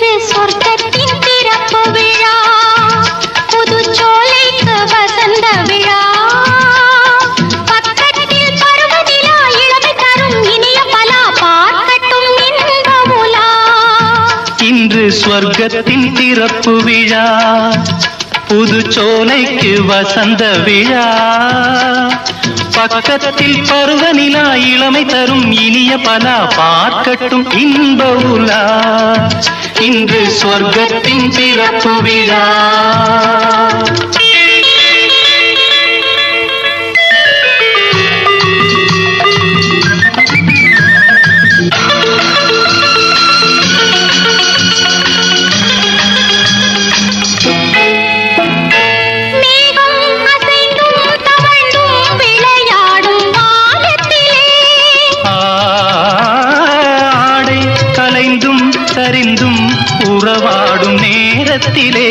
இன்று சொர்க்கத்தின் திறப்பு விழா. புதுச்சோலைக்கு வசந்த விழா. பக்கத்தில் பருவநிலா இளமை தரும் இனிய பலா பார்க்கட்டும் இன்ப உலா. இன்று ஸ்வர்க்கத்தின் திறப்பு விழா. புதுச்சோலைக்கு வசந்த விழா. பக்கத்தில் பருவநிலா இளமை தரும் இனிய பலா பார்க்கட்டும் இன்ப உலா. இன்று ஸ்வர்க்கத்தின் திறப்பு விழா. சரிந்தும் உறவாடும் நேரத்திலே.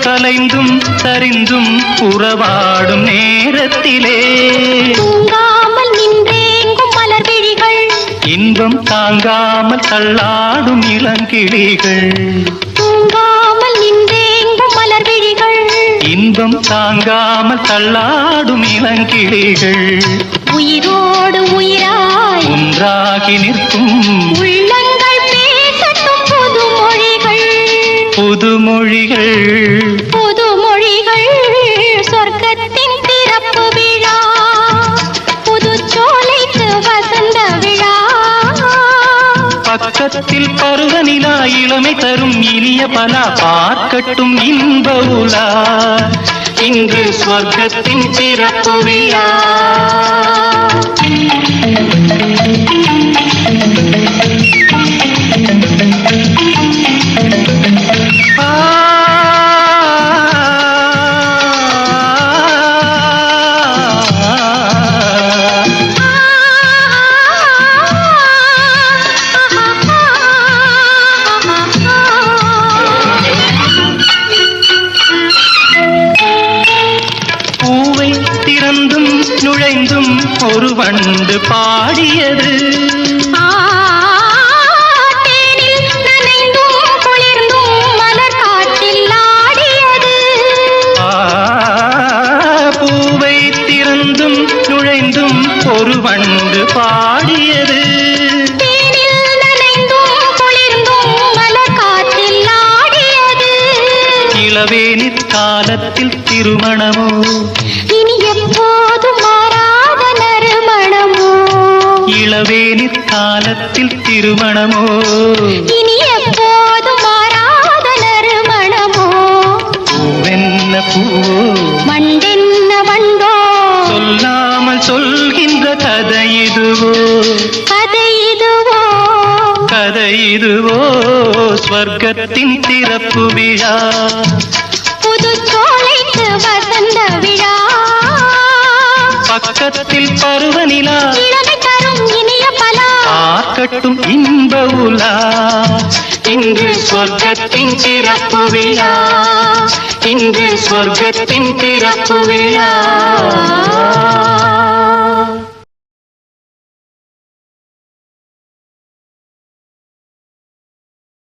கலைந்தும் சரிந்தும் உறவாடும் நேரத்திலே. இன்பம் தாங்காமல் தள்ளாடும் இளங்கிளிகள். இன்பம் தாங்காமல் தள்ளாடும் இளங்கிளிகள். உயிரோடு உயிராய் ஒன்றாகி நிற்கும் உள்ளங்கள் பேசட்டும் புது மொழிகள் புதுமொழிகள். பக்கத்தில் பருவநிலா இளமை தரும் இனிய பலா. பார்க்கட்டும் இன்ப உலா. இன்று ஸ்வர்க்கத்தின் பிறப்பு ஒரு வண்டு பாடியது பூவை திறந்தும் நுழைந்தும் ஒரு வண்டு பாடியது இளவேனிற் காலத்தில் திருமணமோ? இனி எப்போதும் மாறாத காலத்தில் திருமணமோ? இனி எப்போதும் மாறாத நறுமணமோ? பூவென்ன பூவோ? மண்டென்ன வண்டோ சொல்லாமல் சொல்கின்ற கதை இதுவோ? கதை இதுவோ? கதை இதுவோ? ஸ்வர்க்கத்தின் திறப்பு விழா? புது சோலைக்கு வசந்த விழா? பக்கத்தில் பருவநிலா? பார்க்கட்டும் இன்ப உலா. இன்று சொர்க்கத்தின் திறப்பு விழா. இன்று சொர்க்கத்தின் திறப்பு விழா.